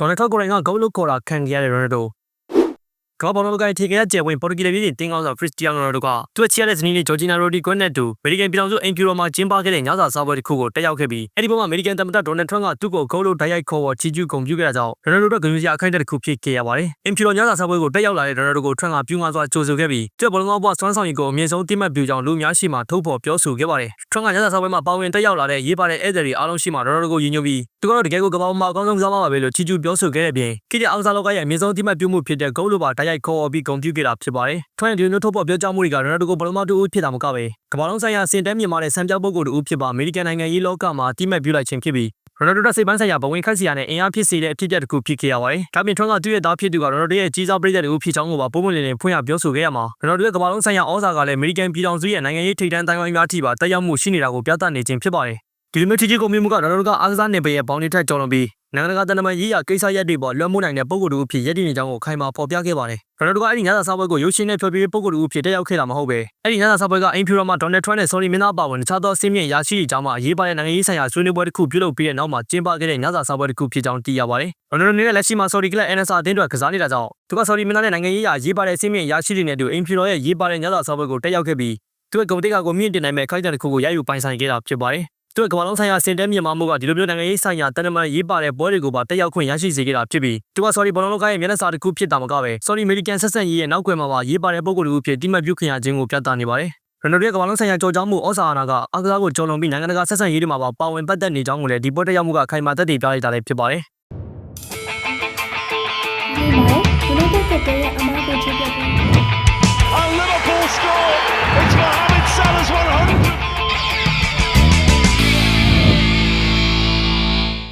ဒေါ်နယ်ထက်ကိုရိုင်ကဂိုးလုခေါ်တာခံခဲ့ရတဲ့ရိုနယ်ဒိုကမ္ဘာပေါ်ကထေခဲ့တဲ့ကျယ်ဝင်ပေါ်တူဂီပြည်ပြည်တင်းကောင်းဆောင်ခရစ္စတီယာနိုရိုနယ်ဒိုကသူ့ချီရတဲ့ဇနီးလေးဂျော်ဂျီနာရိုဒီကွန်းနဲ့တူအမေရိကန်ပြည်ထောင်စုအင်ဖြူတော်မှာကျင်းပခဲ့တဲ့ညစာစားပွဲတစ်ခုကိုတက်ရောက်ခဲ့ပြီးအဲ့ဒီပေါ်မှာအမေရိကန်သမ္မတဒေါ်နယ်ထရန့်ကသူ့ကိုဂိုးလုတိုက်ရိုက်ခေါ်ပေါ်ချီကျူးဂုဏ်ပြုခဲ့တာကြောင့်ရိုနယ်ဒိုအတွက်ဂုဏ်ယူစရာအခိုင်အတန့်တစ်ခုဖြစ်ခဲ့ရပါတယ်အင်ဖြူတော်ညစာစားပွဲကိုတက်ရောက်လာတဲ့ရိုနယ်ဒိုကိုထရန့်ကပြူငါစွာကြိုဆိုခဲ့ပြီးသူ့ဘောလုံးကောင်းဘွားစွမ်းဆောင်ရည်ကိုအမြင့်ဆုံးတိမှတ်ပြုကြောင်းလူအများရှိမှထုတ်ဖော်ပြောဆိုခဲ့ပါတယ်ထရန့်ကညစာစားပွဲမှာပါဝင်တက်ရောက်လာတဲ့ရေးပါတဲ့ဧည့်သည်တွေအားလုံးရှိမှရိုနယ်ဒိုကိုရည်ညွှန်းပြီးသူကတော့တကယ်ကိုကမ္ဘာပေါ်မှာအကောင်းဆုံးကစားသမားပါပဲလို့ချီကျူးပြောဆိုခဲ့တဲ့ပြင်ကိတဲ့အောင်စားလောကရဲ့အမြင့်ဆုံးတိမှတ်ပြုမှုဖြစ်တဲ့ဂိုးလိုပါတိုက်ရိုက်ခေါ်ပြီးဂုဏ်ပြုခဲ့တာဖြစ်ပါတယ်။ထွန်းရဲ့ဒီလိုထုတ်ဖော်ပြောကြားမှုတွေကရိုနယ်ဒိုကိုဘလုံးမတူဦးဖြစ်တာမကပဲကမ္ဘာလုံးဆိုင်ရာစင်တန်းမြင့်မာတဲ့စံပြောက်ပုဂ္ဂိုလ်တူဦးဖြစ်ပါအမေရိကန်နိုင်ငံရေးလောကမှာတိမှတ်ပြုလိုက်ခြင်းဖြစ်ပြီးရိုနယ်ဒိုတက်စိတ်ပိုင်းဆိုင်ရာဘဝင်ခတ်စီယာနဲ့အင်အားဖြစ်စေတဲ့အဖြစ်အပျက်တစ်ခုဖြစ်ခဲ့ရပါတယ်။ဒါပြင်ထွန်းကသူ့ရဲ့သားဖြစ်သူကရိုနယ်ဒိုရဲ့ကြီးစားပရိသတ်တူဖြစ်ချောင်းကိုပါပုံမှန်လင်းလင်းဖွင့်ရပြောဆိုခဲ့ရမှာရိုနယ်ဒိုရဲ့ကမ္ဘာလုံးဆိုင်ရာဩဇာကလည်းအမေရိကန်ပြည်ထောင်စုရဲ့နိုင်ငံရေးထိပ်တန်းတိုင်းဝိုင်းများထိပါတက်ရောက်မှုရှိနေတာကိုပြသနေခြင်းဖြစ်ပါတယ်။ ဒီလိုမျိုးထီကြီးကုန်မျိုးကရိုနယ်ဒိုကအားကစားနယ်ပယ်ရဲ့ဘောင်တွေထက်ကျော်လွန်ပြီးနိုင်ငံတကာတနမရေးရာကိစ္စရပ်တွေပေါ်လွှမ်းမိုးနိုင်တဲ့ပုံကိုယ်တူအဖြစ်ရည်တည်နေကြောင်းကိုခိုင်မာဖော်ပြခဲ့ပါတယ်။ရိုနယ်ဒိုကအဲ့ဒီညစာစားပွဲကိုရုပ်ရှင်နဲ့ဖျော်ဖြေပုံကိုယ်တူအဖြစ်တက်ရောက်ခဲ့တာမဟုတ်ပဲအဲ့ဒီညစာစားပွဲကအင်ဖြူရောမှာဒေါ်နယ်ထရန့်နဲ့ဆော်ရီမင်းသားပါဝင်တခြားသောအစင်းမြင့်ရရှိရေးကြောင်းမှာအရေးပါတဲ့နိုင်ငံရေးဆိုင်ရာဆွေးနွေးပွဲတစ်ခုပြုလုပ်ပြီးတဲ့နောက်မှာကျင်းပခဲ့တဲ့ညစာစားပွဲတစ်ခုဖြစ်ကြောင်းသိရပါတယ်။ရိုနယ်ဒိုနဲ့လက်ရှိမှာဆော်ရီကလပ် NSA အသင်းတော်ကစားနေတာကြောင့်သူကဆော်ရီမင်းသားနဲ့နိုင်ငံရေးရာရေးပါတဲ့အစင်းမြင့်ရရှိတွေနဲ့အတူအင်ဖြူရောရဲ့ရေးပါတဲ့ညစာစားပွဲကိုတက်ရောက်ခဲ့ပြီးသူ့ရဲ့ဂုဏ်တိတ်ကကိုမြင့်တင်နိုင်မဲ့ခိုက်တန်တစ်ခုကိုရယူပိုင်ဆိုင်ခဲ့တာဖြစ်ပါတယ်။ သူ့ကမ္ဘာလုံးဆိုင်ရာစင်တဲမြန်မာမှုကဒီလိုမျိုးနိုင်ငံရေးဆိုင်ရာတန်တမန်ရေးပါတဲ့ပွဲတွေကိုပါတက်ရောက်ခွင့်ရရှိစေခဲ့တာဖြစ်ပြီးသူက sorry ဘောလုံးလောကရဲ့မျက်နှာစာတစ်ခုဖြစ်တာမကပဲ sorry American ဆက်ဆက်ရေးရဲ့နောက်ွယ်မှာပါရေးပါတဲ့ပုံကိုယ်တစ်ခုဖြစ်တိမှတ်ပြုခင်ရခြင်းကိုပြသနေပါတယ်ရန်နိုရဲ့ကမ္ဘာလုံးဆိုင်ရာကြော်ကြောင်းမှုဩဇာအာဏာကအကစားကိုကျော်လွန်ပြီးနိုင်ငံတကာဆက်ဆံရေးတွေမှာပါပါဝင်ပတ်သက်နေကြောင်းကိုလည်းဒီပွဲတက်ရောက်မှုကခိုင်မာသက်သေပြလိုက်တာလည်းဖြစ်ပါတယ်